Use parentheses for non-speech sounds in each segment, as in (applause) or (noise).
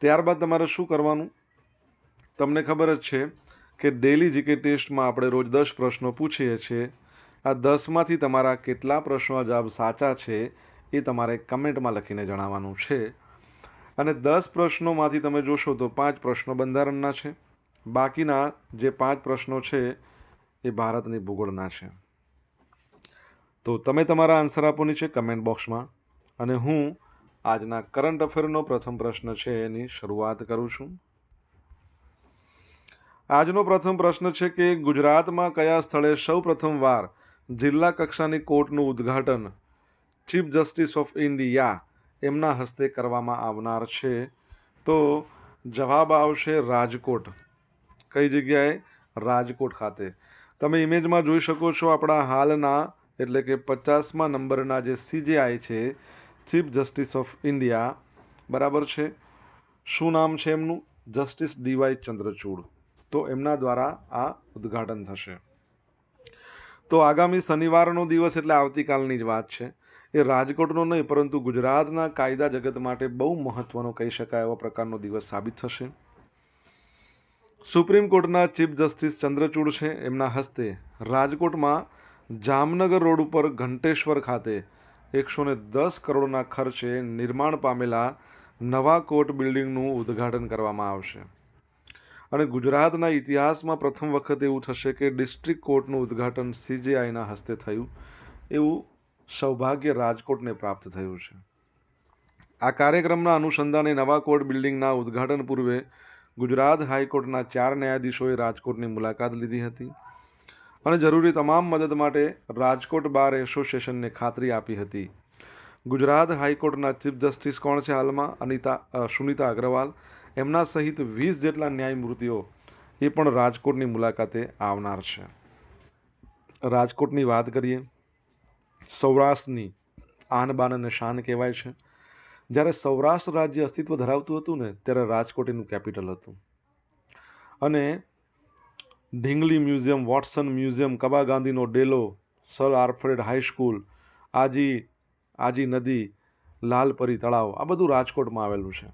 ત્યારબાદ તમારે શું કરવાનું? તમને ખબર જ છે કે ડેલી જીકે ટેસ્ટમાં આપણે રોજ દસ પ્રશ્નો પૂછીએ છીએ. આ દસમાંથી તમારા કેટલા પ્રશ્નો જવાબ સાચા છે એ તમારે કમેન્ટમાં લખીને જણાવવાનું છે. અને દસ પ્રશ્નોમાંથી તમે જોશો તો પાંચ પ્રશ્નો બંધારણના છે. બાકીના જે પાંચ પ્રશ્નો છે એ ભારતની ભૂગોળના છે. તો તમે તમારા આન્સર આપો નીચે કમેન્ટ બોક્સમાં અને હું આજના કરંટ અફેરનો પ્રથમ પ્રશ્ન છે, એની શરૂઆત કરું છું. આજનો પ્રથમ પ્રશ્ન છે કે, ગુજરાતમાં કયા સ્થળે સૌ પ્રથમવાર જિલ્લા કક્ષાની કોર્ટનું ઉદ્ઘાટન ચીફ જસ્ટિસ ઓફ ઇન્ડિયા એમના હસ્તે કરવામાં આવનાર છે? તો જવાબ આવશે રાજકોટ. કઈ જગ્યાએ? રાજકોટ ખાતે. તમે ઇમેજમાં જોઈ શકો છો આપણા હાલના એટલે કે પચાસમાં નંબરના જે સીજેઆઈ છે ચીફ જસ્ટિસ ઓફ ઇન્ડિયા, બરાબર છે? શું નામ છે એમનું? Justice D Y Chandrachud. તો એમના દ્વારા આ ઉદ્ઘાટન થશે. તો આગામી શનિવારનો દિવસ એટલે આવતીકાલની જ વાત છે. એ રાજકોટનો નહીં, પરંતુ ગુજરાતના કાયદા જગત માટે બહુ મહત્ત્વનો કહી શકાય એવો પ્રકારનો દિવસ સાબિત થશે. સુપ્રીમ કોર્ટના ચીફ જસ્ટિસ ચંદ્રચૂડ છે. એમના હસ્તે રાજકોટમાં જામનગર રોડ ઉપર ઘંટેશ્વર ખાતે એકસો ને દસ કરોડના ખર્ચે નિર્માણ પામેલા નવા કોર્ટ બિલ્ડિંગનું ઉદ્ઘાટન કરવામાં આવશે. અને ગુજરાતના ઇતિહાસમાં પ્રથમ વખત એવું થશે કે ડિસ્ટ્રિક્ટ કોર્ટનું ઉદ્ઘાટન સીજેઆઈના હસ્તે થયું. એવું સૌભાગ્ય રાજકોટને પ્રાપ્ત થયું છે. આ કાર્યક્રમના અનુસંધાને નવા કોર્ટ બિલ્ડિંગના ઉદ્ઘાટન પૂર્વે ગુજરાત હાઈકોર્ટના ચાર ન્યાયાધીશોએ રાજકોટની મુલાકાત લીધી હતી. અને જરૂરી તમામ મદદ માટે રાજકોટ બાર એસોસિએશનને ખાતરી આપી હતી. ગુજરાત હાઈકોર્ટના ચીફ જસ્ટિસ કોણ છે હાલમાં? અનિતા સુનિતા અગ્રવાલ. એમના સહિત વીસ જેટલા ન્યાયમૂર્તિઓ એ પણ રાજકોટની મુલાકાતે આવનાર છે. રાજકોટની વાત કરીએ, સૌરાષ્ટ્રની આન બાન અને શાન કહેવાય છે. જ્યારે સૌરાષ્ટ્ર રાજ્ય અસ્તિત્વ ધરાવતું હતું ને, ત્યારે રાજકોટ એનું કેપિટલ હતું. અને ઢીંગલી મ્યુઝિયમ, વોટસન મ્યુઝિયમ, કબા ગાંધીનો ડેલો, sir Alfred high school Aji Aji નદી, લાલપરી તળાવ, આ બધું રાજકોટમાં આવેલું છે.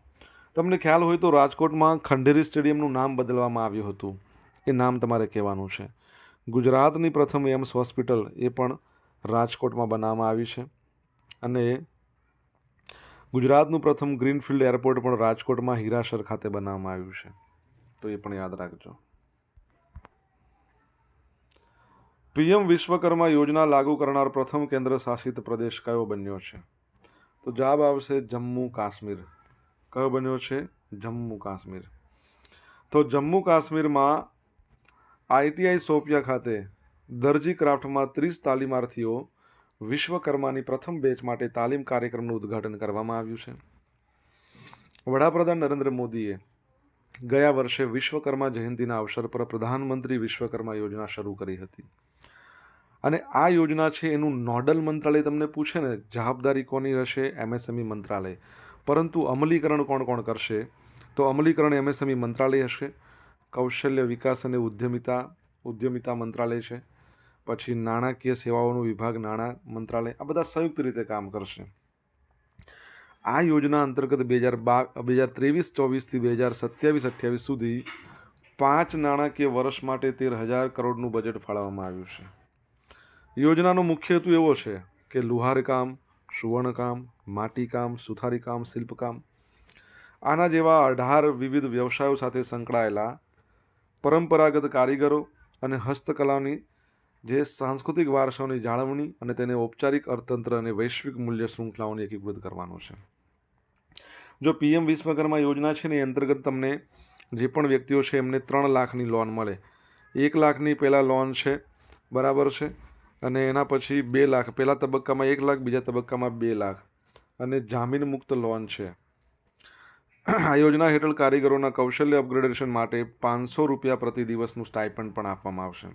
તમને ખ્યાલ હોય તો રાજકોટમાં ખંડેરી સ્ટેડિયમનું નામ બદલવામાં આવ્યું હતું. એ નામ તમારે કહેવાનું છે. ગુજરાતની પ્રથમ એમ્સ હોસ્પિટલ એ પણ રાજકોટમાં બનાવવામાં આવી છે. અને ગુજરાતનું પ્રથમ ગ્રીનફિલ્ડ એરપોર્ટ પણ રાજકોટમાં હીરાસર ખાતે બનાવવામાં આવ્યું છે. તો એ પણ યાદ રાખજો. પીએમ વિશ્વકર્મા યોજના લાગુ કરનાર પ્રથમ કેન્દ્ર શાસિત પ્રદેશ કયો બન્યો છે? તો જવાબ આવશે જમ્મુ કાશ્મીર. કયો બન્યો છે? જમ્મુ કાશ્મીર. તો જમ્મુ કાશ્મીરમાં આઈટીઆઈ સોપિયા ખાતે દરજી ક્રાફ્ટમાં ત્રીસ તાલીમાર્થીઓ વિશ્વકર્માની પ્રથમ બેચ માટે તાલીમ કાર્યક્રમનું ઉદ્ઘાટન કરવામાં આવ્યું છે. વડાપ્રધાન નરેન્દ્ર મોદીએ ગયા વર્ષે વિશ્વકર્મા જયંતિના અવસર પર પ્રધાનમંત્રી વિશ્વકર્મા યોજના શરૂ કરી હતી. અને આ યોજના છે એનું નોડલ મંત્રાલય તમને પૂછે ને, જવાબદારી કોની રહેશે? એમએસએમઈ મંત્રાલય. પરંતુ અમલીકરણ કોણ કોણ કરશે? તો અમલીકરણ એમએસએમઈ મંત્રાલય હશે, કૌશલ્ય વિકાસ અને ઉદ્યમિતા ઉદ્યમિતા મંત્રાલય છે, પછી નાણાકીય સેવાઓનું વિભાગ, નાણાં મંત્રાલય, આ બધા સંયુક્ત રીતે કામ કરશે. આ યોજના અંતર્ગત બે હજાર બા, બે હજાર ત્રેવીસ ચોવીસથી બે હજાર સત્યાવીસ, અઠ્યાવીસ સુધી પાંચ નાણાકીય વર્ષ માટે તેર હજાર કરોડનું બજેટ ફાળવવામાં આવ્યું છે. યોજનાનો મુખ્ય હેતુ એવો છે કે લુહારકામ, સુવર્ણકામ, માટીકામ, સુથારીકામ, શિલ્પકામ આના જેવા અઢાર વિવિધ વ્યવસાયો સાથે સંકળાયેલા પરંપરાગત કારીગરો અને હસ્તકલાની જે સાંસ્કૃતિક વારસાઓની જાળવણી અને તેને ઔપચારિક અર્થતંત્ર અને વૈશ્વિક મૂલ્ય શૃંખલાઓને એકીકૃત કરવાનો છે. જો પીએમ વિશ્વકર્મા યોજના છે ને એ અંતર્ગત તમને જે પણ વ્યક્તિઓ છે એમને ત્રણ લાખની લોન મળે. એક લાખની પહેલાં લોન છે, બરાબર છે? અને એના પછી બે લાખ, પહેલા તબક્કામાં એક લાખ, બીજા તબક્કામાં બે લાખ. અને જામીન મુક્ત લોન છે. આ યોજના હેઠળ કારીગરોના કૌશલ્ય અપગ્રેડેશન માટે પાંચસો રૂપિયા પ્રતિ દિવસનું સ્ટાઇપન્ડ પણ આપવામાં આવશે.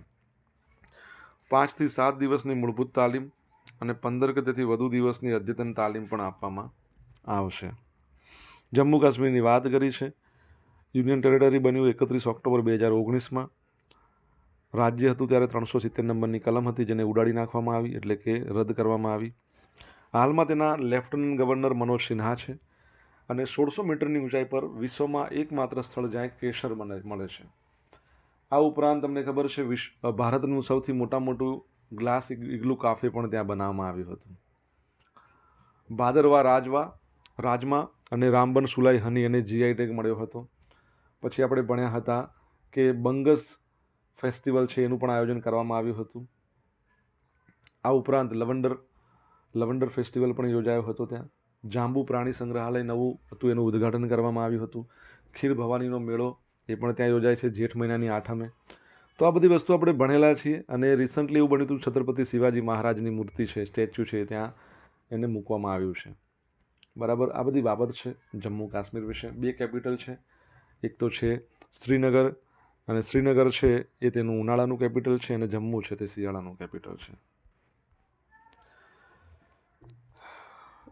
પાંચથી સાત દિવસની મૂળભૂત તાલીમ અને પંદર કે તેથી વધુ દિવસની અદ્યતન તાલીમ પણ આપવામાં આવશે. જમ્મુ કાશ્મીરની વાત કરી છે. યુનિયન ટેરેટરી બન્યું એકત્રીસ ઓક્ટોબર બે હજાર ઓગણીસમાં. રાજ્ય હતું ત્યારે ત્રણસો સિત્તેર નંબરની કલમ હતી જેને ઉડાડી નાખવામાં આવી એટલે કે રદ કરવામાં આવી. હાલમાં તેના લેફ્ટનન્ટ ગવર્નર મનોજ સિન્હા છે અને સોળસો મીટરની ઊંચાઈ પર વિશ્વમાં એકમાત્ર સ્થળ જ્યાં કેસર મને મળે છે. આ ઉપરાંત તમને ખબર છે વિશ્વ ભારતનું સૌથી મોટા મોટું ગ્લાસ ઇગ્લુ કાફે પણ ત્યાં બનાવવામાં આવ્યું હતું. ભાદરવા રાજવા રાજમા અને રામબન સુલાઈ હની અને જીઆઈ ટેગ મળ્યો હતો. પછી આપણે ભણ્યા હતા કે બંગસ ફેસ્ટિવલ છે એનું પણ આયોજન કરવામાં આવ્યું હતું. આ ઉપરાંત લવંડર લવંડર ફેસ્ટિવલ પણ યોજાયો હતો ત્યાં. જાંબુ પ્રાણી સંગ્રહાલય નવું હતું, એનું ઉદ્ઘાટન કરવામાં આવ્યું હતું. ખીર ભવાનીનો મેળો એ પણ ત્યાં યોજાય છે જેઠ મહિનાની આઠમે. તો આ બધી વસ્તુ આપણે ભણેલા છીએ અને રિસન્ટલી એવું બન્યું હતું છત્રપતિ શિવાજી મહારાજની મૂર્તિ છે, સ્ટેચ્યુ છે ત્યાં એને મૂકવામાં આવ્યું છે. બરાબર? આ બધી બાબત છે જમ્મુ કાશ્મીર વિશે. બે કેપિટલ છે. એક તો છે શ્રીનગર અને શ્રીનગર છે એ તેનું ઉનાળાનું કેપિટલ છે અને જમ્મુ છે તે શિયાળાનું કેપિટલ છે.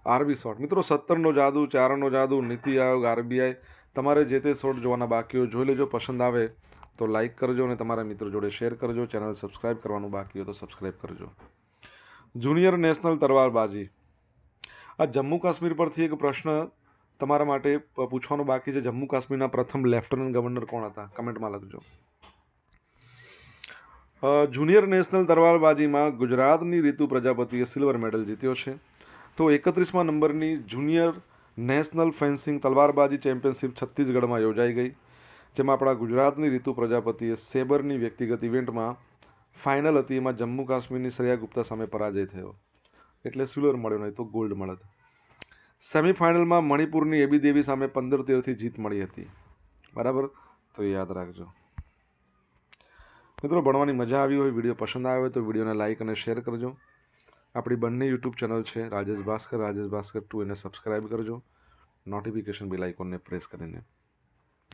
આરબી શોર્ટ મિત્રો, સત્તરનો જાદુ, ચારનો જાદુ, નીતિ આયોગ, આરબીઆઈ, તમારે જે તે શોર્ટ જોવાના બાકી હોય જોઈ લેજો. પસંદ આવે તો લાઇક કરજો અને તમારા મિત્રો જોડે શેર કરજો. ચેનલ સબસ્ક્રાઇબ કરવાનું બાકી હોય તો સબસ્ક્રાઇબ કરજો. જુનિયર નેશનલ તરવારબાજી. આ જમ્મુ કાશ્મીર પરથી એક પ્રશ્ન તમારા માટે પૂછવાનો બાકી છે. જમ્મુ કાશ્મીરના પ્રથમ લેફ્ટનન્ટ ગવર્નર કોણ હતા? કમેન્ટમાં લખજો. જુનિયર નેશનલ તરવારબાજીમાં ગુજરાતની રીતુ પ્રજાપતિએ સિલ્વર મેડલ જીત્યો છે. તો એકત્રીસમાં નંબરની જુનિયર નેશનલ ફેન્સિંગ તલવારબાજી ચેમ્પિયનશિપ છત્તીસગઢમાં યોજાઈ ગઈ, જેમાં આપણા ગુજરાતની રીતુ પ્રજાપતિએ સેબરની વ્યક્તિગત ઇવેન્ટમાં ફાઇનલ હતી. એમાં જમ્મુ કાશ્મીરની શ્રેયા ગુપ્તા સામે પરાજય થયો. એટલે સિલ્વર મળ્યો નહીં તો ગોલ્ડ મળત સેમિફાઇનલમાં મણિપુરની એબી દેવી સામે પંદર તેરથી જીત મળી હતી. બરાબર? તો યાદ રાખજો. મિત્રો, ભણવાની મજા આવી હોય, વીડિયો પસંદ હોય તો વિડીયોને લાઇક અને શેર કરજો. આપણી બંને યુટ્યુબ ચેનલ છે, રાજેશ ભાસ્કર રાજેશ ભાસ્કર ટુ, એને સબસ્ક્રાઈબ કરજો. નોટિફિકેશન બેલ આઇકોનને પ્રેસ કરીને.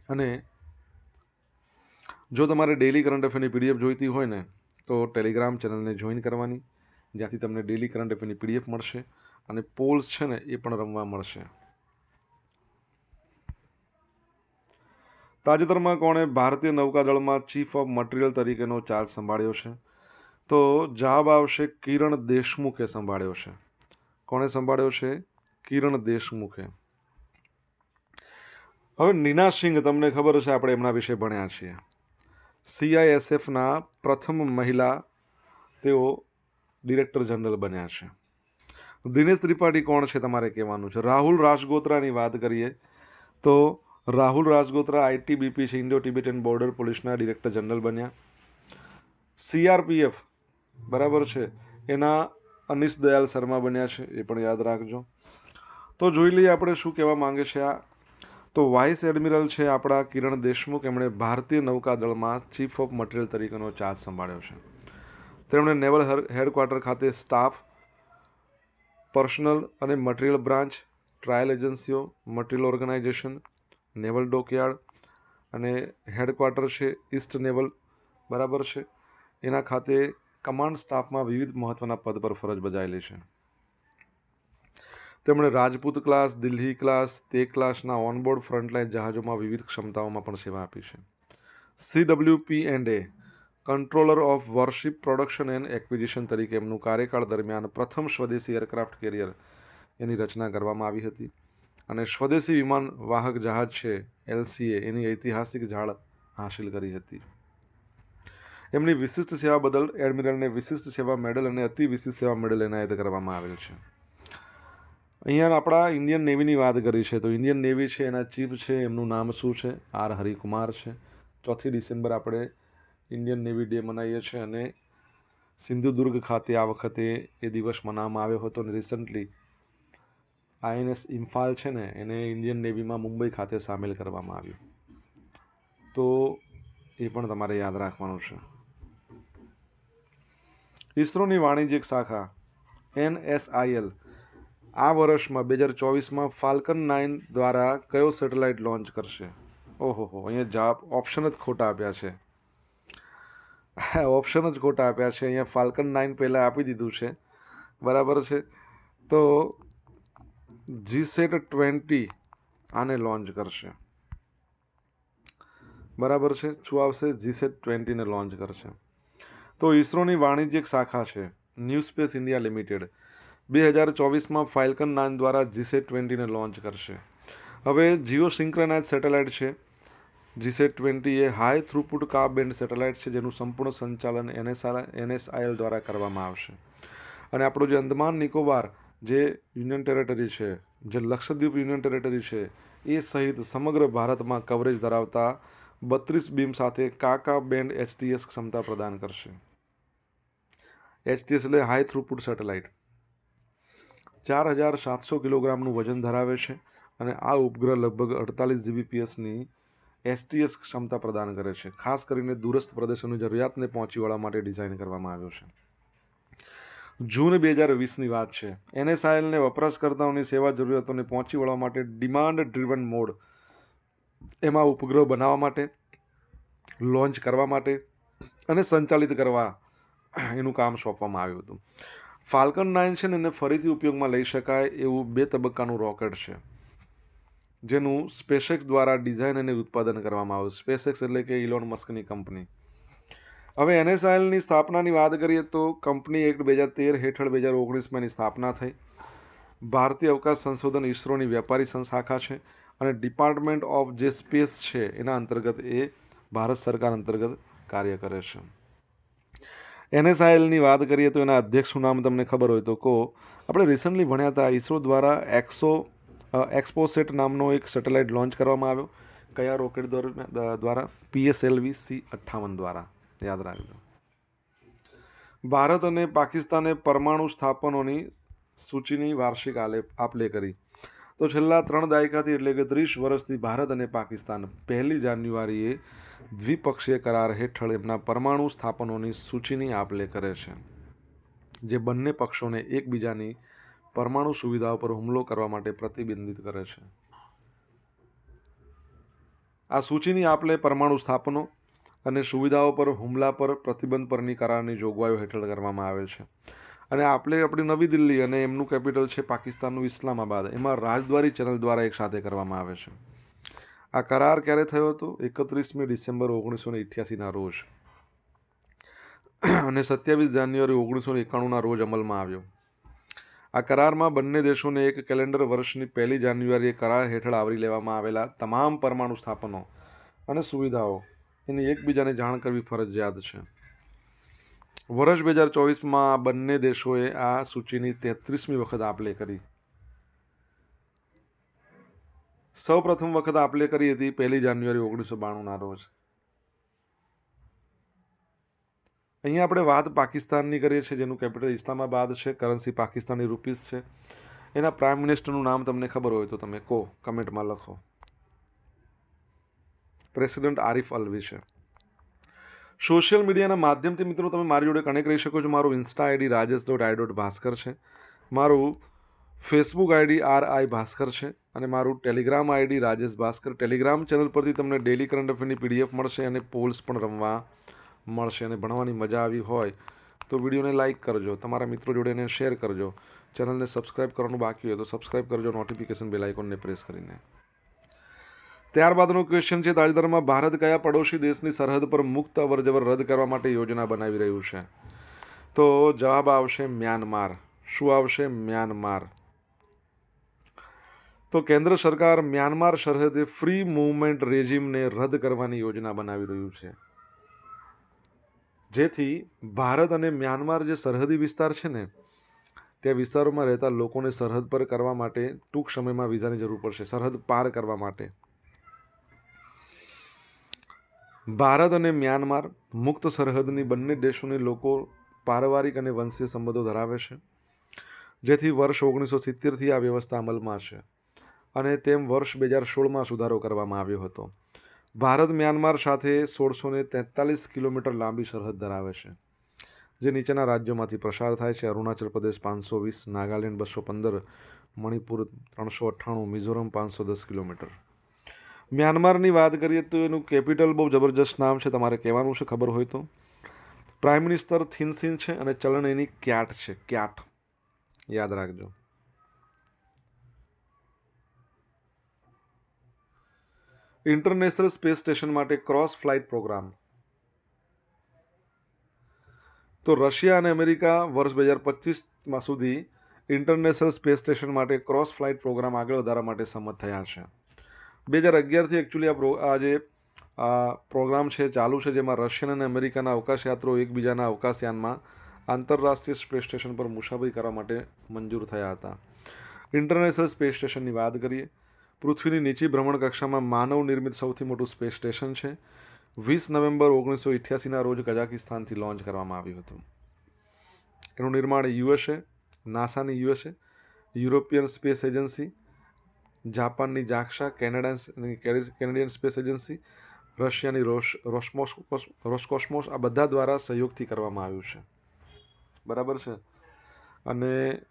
અને જો તમારે ડેલી કરંટ અફેરની પીડીએફ જોઈતી હોય ને, તો ટેલિગ્રામ ચેનલને જોઈન કરવાની. જ્યાંથી તમને ડેલી કરંટ અફેરની પીડીએફ મળશે અને પોલ્સ છે ને એ પણ રમવા મળશે. તાજેતરમાં કોણે ભારતીય નૌકાદળમાં ચીફ ઓફ મટીરિયલ તરીકેનો ચાર્જ સંભાળ્યો છે. તો જવાબ આવશે કિરણ દેશમુખે સંભાળ્યો છે. કોણે સંભાળ્યો છે? કિરણ દેશમુખે. હવે નીના સિંઘ, તમને ખબર હશે આપણે એમના વિશે ભણ્યા છીએ. સીઆઈએસએફના પ્રથમ મહિલા તેઓ ડિરેક્ટર જનરલ બન્યા છે. દિનેશ ત્રિપાઠી કોણ છે તમારે કહેવાનું છે? રાહુલ રાજગોત્રાની વાત કરીએ તો રાહુલ રાજગોત્રા આઈટીબીપી છે ઇન્ડો ટિબેટન બોર્ડર પોલીસના ડિરેક્ટર જનરલ બન્યા. સીઆરપીએફ, બરાબર છે? એના અનિશ દયાલ શર્મા બન્યા છે, એ પણ યાદ રાખજો. તો જોઈ લઈએ આપણે શું કહેવા માંગે છે આ. તો વાઇસ એડમિરલ છે આપણા કિરણ દેશમુખ, એમણે ભારતીય નૌકાદળમાં ચીફ ઓફ મટીરિયલ તરીકેનો ચાર્જ સંભાળ્યો છે. તેમણે નેવલ હેડક્વાર્ટર ખાતે સ્ટાફ, પર્સનલ અને મટીરિયલ બ્રાન્ચ, ટ્રાયલ એજન્સીઓ, મટીરિયલ ઓર્ગેનાઇઝેશન, નેવલ ડોકયાર્ડ અને હેડક્વાર્ટર છે, ઈસ્ટ નેવલ. બરાબર છે? એના ખાતે કમાન્ડ સ્ટાફમાં વિવિધ મહત્ત્વના પદ પર ફરજ બજાવેલી છે. તેમણે રાજપૂત ક્લાસ, દિલ્હી ક્લાસ, તે ક્લાસના ઓનબોર્ડ ફ્રન્ટલાઇન જહાજોમાં વિવિધ ક્ષમતાઓમાં પણ સેવા આપી છે. C W P and A controller of warship production and acquisition તરીકે એમનું કાર્યકાળ દરમિયાન પ્રથમ સ્વદેશી એરક્રાફ્ટ કેરિયર એની રચના કરવામાં આવી હતી. અને સ્વદેશી વિમાન વાહક જહાજ છે, એલસીએ, એની ઐતિહાસિક ઝાળ હાંસિલ કરી હતી. એમની વિશિષ્ટ સેવા બદલ એડમિરલને વિશિષ્ટ સેવા મેડલ અને અતિ વિશિષ્ટ સેવા મેડલ એનાયત કરવામાં આવેલ છે. અહીંયા આપણા ઇન્ડિયન નેવીની વાત કરી છે, તો ઇન્ડિયન નેવી છે, એના ચીફ છે, એમનું નામ શું છે? આર. હરિકુમાર છે. ચોથી ડિસેમ્બર આપણે ઇન્ડિયન નેવી ડે મનાવીએ છીએ અને સિંધુદુર્ગ ખાતે આ વખતે એ દિવસ મનાવવામાં આવ્યો હતો અને રિસન્ટલી આઈએનએસ ઇમ્ફાલ છે ને, એને ઇન્ડિયન નેવીમાં મુંબઈ ખાતે સામેલ કરવામાં આવ્યું. તો એ પણ તમારે યાદ રાખવાનું છે. ઇસરોની વાણિજ્યિક શાખા એનએસઆઈએલ આ વર્ષમાં બે હજાર ચોવીસમાં ફાલ્કન નાઇન દ્વારા કયો સેટેલાઇટ લોન્ચ કરશે? ઓહો અહીંયા જવાબ ઓપ્શન જ ખોટા આપ્યા છે. (laughs) ઓપ્શન જ ખોટા આપ્યા છે. અહીંયા ફાલ્કન નાઇન પહેલાં આપી દીધું છે. બરાબર છે? તો જીસેટ ટ્વેન્ટી આને લોન્ચ કરશે. બરાબર છે? શું આવશે? જીસેટ ટ્વેન્ટીને લોન્ચ કરશે. તો ઇસરોની વાણિજ્યિક શાખા છે. ન્યૂ સ્પેસ ઇન્ડિયા લિમિટેડ બે હજાર ચોવીસમાં ફાલ્કન નાઇન દ્વારા જીસેટ ટ્વેન્ટીને લોન્ચ કરશે. હવે જીઓ સિંક્રનાઇઝ સેટેલાઇટ છે. GSAT twenty A high throughput Ka band satellite છે, જેનું સંપૂર્ણ સંચાલન એનએસઆર એનએસઆઈએલ દ્વારા કરવામાં આવશે. અને આપણું જે અંદમાન નિકોબાર જે યુનિયન ટેરેટરી છે, જે લક્ષદ્વીપ યુનિયન ટેરેટરી છે, એ સહિત સમગ્ર ભારતમાં કવરેજ ધરાવતા બત્રીસ બીમ સાથે કાકા બેન્ડ એચટીએસ ક્ષમતા પ્રદાન કરશે. એચટીએસ એટલે હાઈ થ્રુપુટ સેટેલાઇટ ચાર હજાર સાતસો કિલોગ્રામનું વજન ધરાવે છે અને આ ઉપગ્રહ લગભગ અડતાલીસ જીબીપીએસની એસટીએસ ક્ષમતા પ્રદાન કરે છે. ખાસ કરીને દૂરસ્થ પ્રદેશોની જરૂરિયાતને પહોંચી વળવા માટે ડિઝાઇન કરવામાં આવ્યો છે. જૂન બે હજાર વીસની વાત છે. એનએસઆઈએલને વપરાશકર્તાઓની સેવા જરૂરિયાતોને પહોંચી વળવા માટે ડિમાન્ડ ડ્રીવન મોડ એમાં ઉપગ્રહ બનાવવા માટે, લોન્ચ કરવા માટે અને સંચાલિત કરવા એનું કામ સોંપવામાં આવ્યું હતું. ફાલ્કન નાઇન છે ને એને ફરીથી ઉપયોગમાં લઈ શકાય એવું બે તબક્કાનું રોકેટ છે. જેનું સ્પેસેક્સ દ્વારા ડિઝાઇન અને ઉત્પાદન કરવામાં આવ્યું. સ્પેસેક્સ એટલે કે ઇલોન મસ્કની કંપની હવે એનએસઆઈએલની સ્થાપનાની વાત કરીએ તો કંપની એક્ટ બે હજાર તેર હેઠળ બે હજાર ઓગણીસમાં એની સ્થાપના થઈ. ભારતીય અવકાશ સંશોધન ઇસરોની વેપારી સંશાખા છે અને ડિપાર્ટમેન્ટ ઓફ જે સ્પેસ છે એના અંતર્ગત એ ભારત સરકાર અંતર્ગત કાર્ય કરે છે. એનએસઆઈએલની વાત કરીએ તો એના અધ્યક્ષનું નામ તમને ખબર હોય તો કહો. આપણે રિસન્ટલી ભણ્યા હતા ઇસરો દ્વારા એક્સો એક્સપોસેટ નામનો એક સેટેલાઇટ લોન્ચ કરવામાં આવ્યો. કયા રોકેટ દ્વારા પીએસએલવી સી અઠ્ઠાવન દ્વારા. યાદ રાખજો. ભારત અને પાકિસ્તાને પરમાણુ સ્થાપનોની સૂચિની વાર્ષિક આલે, આપલે કરી. તો છેલ્લા ત્રણ દાયકાથી એટલે કે ત્રીસ વર્ષથી ભારત અને પાકિસ્તાન પહેલી જાન્યુઆરીએ દ્વિપક્ષીય કરાર હેઠળ એમના પરમાણુ સ્થાપનોની સૂચિની આપલે કરે છે. જે બંને પક્ષોને એકબીજાની પરમાણુ સુવિધાઓ પર હુમલો કરવા માટે પ્રતિબંધિત કરે છે. આ સૂચિની આપલે પરમાણુ સ્થાપનો અને સુવિધાઓ પર હુમલા પર પ્રતિબંધ પરની કરારની જોગવાઈઓ હેઠળ કરવામાં આવે છે. અને આપણે આપણી નવી દિલ્હી અને એમનું કેપિટલ છે પાકિસ્તાનનું ઇસ્લામાબાદ. એમાં રાજદ્વારી ચેનલ દ્વારા એક સાથે કરવામાં આવે છે. આ કરાર ક્યારે થયો હતો? એકત્રીસમી ડિસેમ્બર ઓગણીસો ને અઠ્યાસીના રોજ. અને સત્યાવીસ જાન્યુઆરી ઓગણીસો એકાણુંના રોજ અમલમાં આવ્યો. આ કરારમાં બંને દેશોને એક કેલેન્ડર વર્ષની પહેલી જાન્યુઆરીએ કરાર હેઠળ આવરી લેવામાં આવેલા તમામ પરમાણુ સ્થાપનો અને સુવિધાઓ એની એકબીજાને જાણ કરવી ફરજિયાત છે. વર્ષ બે હજાર ચોવીસમાં બંને દેશોએ આ સૂચિની તેત્રીસમી વખત આપલે કરી. સૌ પ્રથમ વખત આપલે કરી હતી પહેલી જાન્યુઆરી ઓગણીસો બાણુંના રોજ. અહીંયા આપણે વાત પાકિસ્તાનની કરીએ છીએ, જેનું કેપિટલ ઇસ્લામાબાદ છે કરન્સી પાકિસ્તાની રૂપીસ છે. એના પ્રાઇમ મિનિસ્ટરનું નામ તમને ખબર હોય તો તમે કહો કમેન્ટમાં લખો. પ્રેસિડેન્ટ આરિફ અલ્વી છે. સોશિયલ મીડિયાના માધ્યમથી મિત્રો તમે મારી જોડે કનેક્ટ રહી શકો છો. મારું insta ID Rajesh dot I dot Bhaskar છે. મારું Facebook ID R I Bhaskar છે અને મારું Telegram ID Rajesh Bhaskar Telegram channel પરથી તમને ડેલી કરંટ અફેરની પીડીએફ મળશે અને પોલ્સ પણ રમવા મળશે અને ભણવાની મજા આવી હોય, તો વિડીયોને લાઇક કરજો, તમારા મિત્રો જોડે એને શેર કરજો. ચેનલને સબસ્ક્રાઇબ કરવાનું બાકી હોય તો સબસ્ક્રાઇબ કરજો, નોટિફિકેશન બેલ આઇકોનને પ્રેસ કરીને. ત્યારબાદનો ક્વેશ્ચન છે, તાજેતરમાં ભારત કયા પડોશી દેશની સરહદ પર મુક્ત અવરજવર રદ કરવા માટે યોજના બનાવી રહ્યું છે? તો જવાબ આવશે મ્યાનમાર. શું આવશે મ્યાનમાર? તો કેન્દ્ર સરકાર મ્યાનમાર સરહદે ફ્રી મૂવમેન્ટ રેજિમને રદ કરવાની યોજના બનાવી રહ્યું છે. જેથી ભારત અને મ્યાનમાર જે સરહદી વિસ્તાર છે ને તે વિસ્તારોમાં રહેતા લોકોને સરહદ પર કરવા માટે ટૂંક સમયમાં વિઝાની જરૂર પડશે, સરહદ પાર કરવા માટે. ભારત અને મ્યાનમાર મુક્ત સરહદની બંને દેશોની લોકો પારિવારિક અને વંશીય સંબંધો ધરાવે છે, જેથી વર્ષ ઓગણીસો સિત્તેરથી આ વ્યવસ્થા અમલમાં છે. અને તેમ વર્ષ બે હજાર સોળમાં સુધારો કરવામાં આવ્યો હતો. ભારત મ્યાનમાર સાથે સોળસો ને તેતાલીસ કિલોમીટર લાંબી સરહદ ધરાવે છે, જે નીચેના રાજ્યોમાંથી પસાર થાય છે. અરુણાચલ પ્રદેશ પાંચસો વીસ, નાગાલેન્ડ બસો પંદર, મણિપુર ત્રણસો અઠ્ઠાણું, મિઝોરમ પાંચસો દસ કિલોમીટર. મ્યાનમારની વાત કરીએ તો એનું કેપિટલ બહુ જબરજસ્ત નામ છે, તમારે કહેવાનું છે, ખબર હોય તો. પ્રાઇમ મિનિસ્ટર થિનસિન છે અને ચલણ એની ક્યાટ છે, ક્યાટ. યાદ રાખજો. ઇન્ટરનેશનલ સ્પેસ સ્ટેશન માટે ક્રોસ ફ્લાઇટ પ્રોગ્રામ. તો રશિયા અને અમેરિકા વર્ષ બે હજાર પચીસમાં સુધી ઇન્ટરનેશનલ સ્પેસ સ્ટેશન માટે ક્રોસ ફ્લાઇટ પ્રોગ્રામ આગળ વધારવા માટે સંમત થયા છે. બે હજાર અગિયારથી એકચ્યુઅલી આ પ્રો, આ જે, આ પ્રોગ્રામ છે, ચાલુ છે, જેમાં રશિયન અને અમેરિકાના અવકાશયાત્રીઓ એકબીજાના અવકાશયાનમાં આંતરરાષ્ટ્રીય સ્પેસ સ્ટેશન પર મુસાફરી કરવા માટે મંજૂર થયા હતા. ઇન્ટરનેશનલ સ્પેસ સ્ટેશનની વાત કરીએ પૃથ્વીની નીચી ભ્રમણ કક્ષામાં માનવ નિર્મિત સૌથી મોટું સ્પેસ સ્ટેશન છે. વીસ નવેમ્બર ઓગણીસો ઇઠ્યાસીના રોજ કઝાકિસ્તાનથી લોન્ચ કરવામાં આવ્યું હતું. એનું નિર્માણ યુએસએ, નાસાની યુએસએ, યુરોપિયન સ્પેસ એજન્સી, જાપાનની જાક્ષા કેનેડાની કેનેડિયન સ્પેસ એજન્સી, રશિયાની રોશ, રોસ્મોસ રોસ્કોસ્મોસ આ બધા દ્વારા સહયોગથી કરવામાં આવ્યું છે. બરાબર છે? અને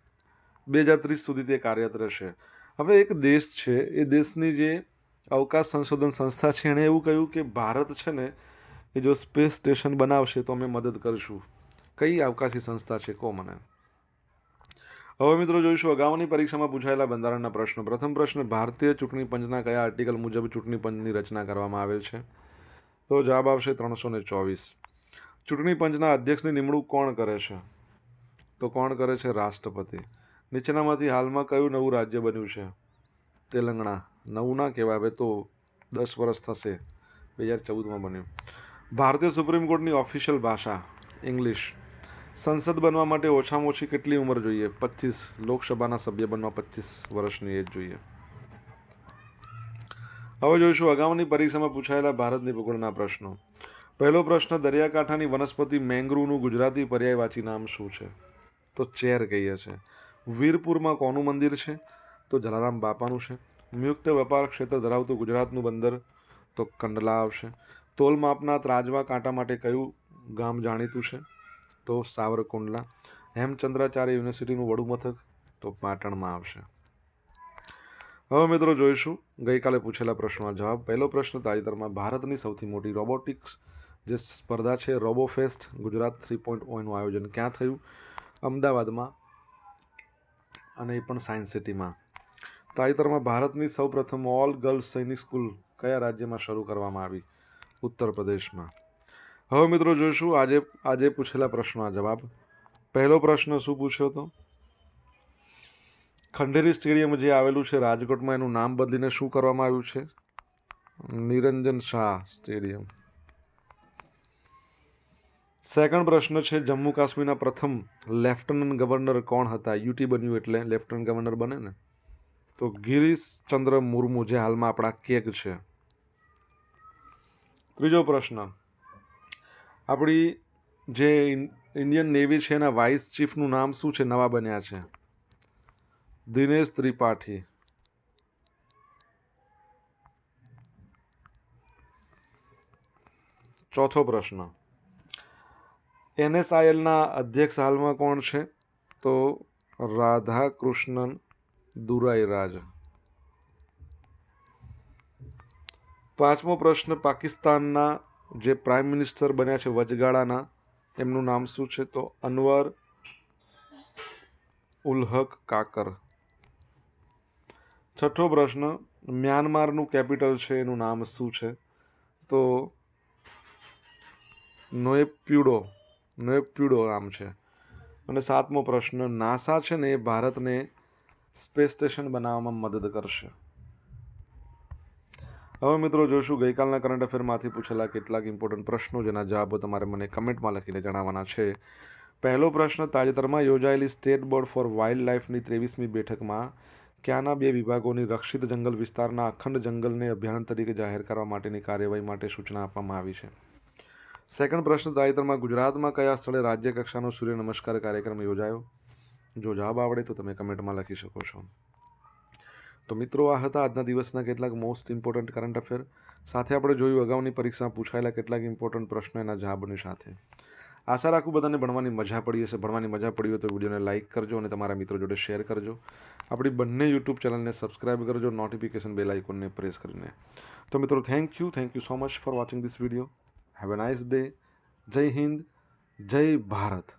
બે હજાર ત્રીસ સુધી તે કાર્યરત રહેશે. હવે એક દેશ છે, એ દેશની જે અવકાશ સંશોધન સંસ્થા છે, એણે એવું કહ્યું કે ભારત છે ને, એ જો સ્પેસ સ્ટેશન બનાવશે તો અમે મદદ કરીશું. કઈ અવકાશી સંસ્થા છે? કહો મને. હવે મિત્રો જોઈશું, અગાઉની પરીક્ષામાં પૂછાયેલા બંધારણના પ્રશ્નો. પ્રથમ પ્રશ્ન, ભારતીય ચૂંટણી પંચના કયા આર્ટિકલ મુજબ ચૂંટણી પંચની રચના કરવામાં આવેલ છે? તો જવાબ આવશે ત્રણસો ને ચોવીસ. ચૂંટણી પંચના અધ્યક્ષની નિમણૂક કોણ કરે છે? તો કોણ કરે છે? રાષ્ટ્રપતિ. નીચેનામાંથી હાલમાં કયું નવું રાજ્ય બન્યું છે? તેલંગણા. નવું ના કહેવાય. હવે તો દસ વર્ષ થશે. બે હજાર ચૌદમાં બન્યું. ભારતીય સુપ્રીમ કોર્ટની ઓફિશિયલ ભાષા, ઇંગ્લિશ. સંસદ બનવા માટે ઓછામાં ઓછી કેટલી ઉંમર જોઈએ? પચીસ. લોકસભાના સભ્ય બનવા પચીસ વર્ષની એજ જોઈએ. હવે જોઈશું અગાઉની પરીક્ષામાં પૂછાયેલા ભારતની ભૂગોળના પ્રશ્નો. પહેલો પ્રશ્ન, દરિયાકાંઠાની વનસ્પતિ મેંગ્રુનું ગુજરાતી પર્યાયવાચી નામ શું છે? તો ચેર કહીએ છે. વીરપુરમાં કોનું મંદિર છે? તો જલારામ બાપાનું છે. મુક્ત વેપાર ક્ષેત્ર ધરાવતું ગુજરાતનું બંદર તો કંડલા આવશે. તોલ માપના ત્રાજવા કાંટા માટે કયું ગામ જાણીતું છે? તો સાવરકુંડલા. હેમચંદ્રાચાર્ય યુનિવર્સિટીનું વડું મથક તો પાટણમાં આવશે. હવે મિત્રો જોઈશું ગઈકાલે પૂછેલા પ્રશ્નોના જવાબ. પહેલો પ્રશ્ન તાજેતરમાં ભારતની સૌથી મોટી રોબોટિક્સ જે સ્પર્ધા છે, રોબોફેસ્ટ ગુજરાત થ્રી પોઈન્ટ ઓનું આયોજન ક્યાં થયું? અમદાવાદમાં અને એ પણ સાયન્સ સિટીમાં. તાજેતરમાં ભારતની સૌપ્રથમ ઓલ ગર્લ્સ સૈનિક સ્કૂલ કયા રાજ્યમાં શરૂ કરવામાં આવી? ઉત્તર પ્રદેશમાં. હવે મિત્રો જોઈશું, આજે આજે પૂછેલા પ્રશ્નોના જવાબ. પહેલો પ્રશ્ન શું પૂછ્યો હતો? ખંડેરી સ્ટેડિયમ જે આવેલું છે રાજકોટમાં, એનું નામ બદલીને શું કરવામાં આવ્યું છે? નિરંજન શાહ સ્ટેડિયમ. સેકન્ડ પ્રશ્ન છે, જમ્મુ કાશ્મીરના પ્રથમ લેફ્ટનન્ટ ગવર્નર કોણ હતા? યુટી બન્યું એટલે લેફ્ટનન્ટ ગવર્નર બને ને? તો ગિરીશ ચંદ્ર મુર્મુ જે હાલમાં આપણા કેક છે. ત્રીજો પ્રશ્ન. આપણી જે ઇન્ડિયન નેવી છે, એના વાઇસ ચીફનું નામ શું છે? નવા બન્યા છે. દિનેશ ત્રિપાઠી. ચોથો પ્રશ્ન. એનએસઆઈએલના અધ્યક્ષ હાલમાં કોણ છે? તો રાધાકૃષ્ણન દુરાઈરાજ પાંચમો પ્રશ્ન, પાકિસ્તાનના જે પ્રાઇમ મિનિસ્ટર બન્યા છે વચગાળાના, એમનું નામ શું છે? તો અનવર ઉલહક કાકર. છઠ્ઠો પ્રશ્ન, મ્યાનમારનું કેપિટલ છે, એનું નામ શું છે? તો નોએપ્યુડો. નોએપ્યુડો નામ છે. અને સાતમો પ્રશ્ન, નાસા છે ને એ ભારતને સ્પેસ સ્ટેશન બનાવવામાં મદદ કરશે. હવે મિત્રો જોઈશું ગઈકાલના કરંટ અફેરમાંથી પૂછેલા કેટલાક ઇમ્પોર્ટન્ટ પ્રશ્નો જેના જવાબો તમારે મને કમેન્ટમાં લખીને જણાવવાના છે. પહેલો પ્રશ્ન, તાજેતરમાં યોજાયેલી સ્ટેટ બોર્ડ ફોર વાઇલ્ડ લાઇફની ત્રેવીસમી બેઠકમાં ક્યાંના બે વિભાગોની રક્ષિત જંગલ વિસ્તારના અખંડ જંગલને અભિયાન તરીકે જાહેર કરવા માટેની કાર્યવાહી માટે સૂચના આપવામાં આવી છે? સેકન્ડ પ્રશ્ન, તાજેતરમાં ગુજરાતમાં કયા સ્થળે રાજ્ય કક્ષાનો સૂર્ય નમસ્કાર કાર્યક્રમ યોજાયો? જો જવાબ આવડે તો તમે કમેન્ટમાં લખી શકો છો. તો મિત્રો, આ હતા આજના દિવસના કેટલાક મોસ્ટ ઇમ્પોર્ટન્ટ કરંટ અફેર સાથે આપણે જોયું, અગાઉની પરીક્ષામાં પૂછાયેલા કેટલાક ઇમ્પોર્ટન્ટ પ્રશ્નો એના જવાબની સાથે. આશા રાખું બધાને ભણવાની મજા પડી હશે. ભણવાની મજા પડી હોય તો વિડીયોને લાઇક કરજો અને તમારા મિત્રો જોડે શેર કરજો. આપણી બંને યુટ્યુબ ચેનલને સબસ્ક્રાઇબ કરજો નોટિફિકેશન બેલ આઇકોનને પ્રેસ કરીને. તો મિત્રો thank you thank you so much for watching this video have a nice day જય હિન્દ જય ભારત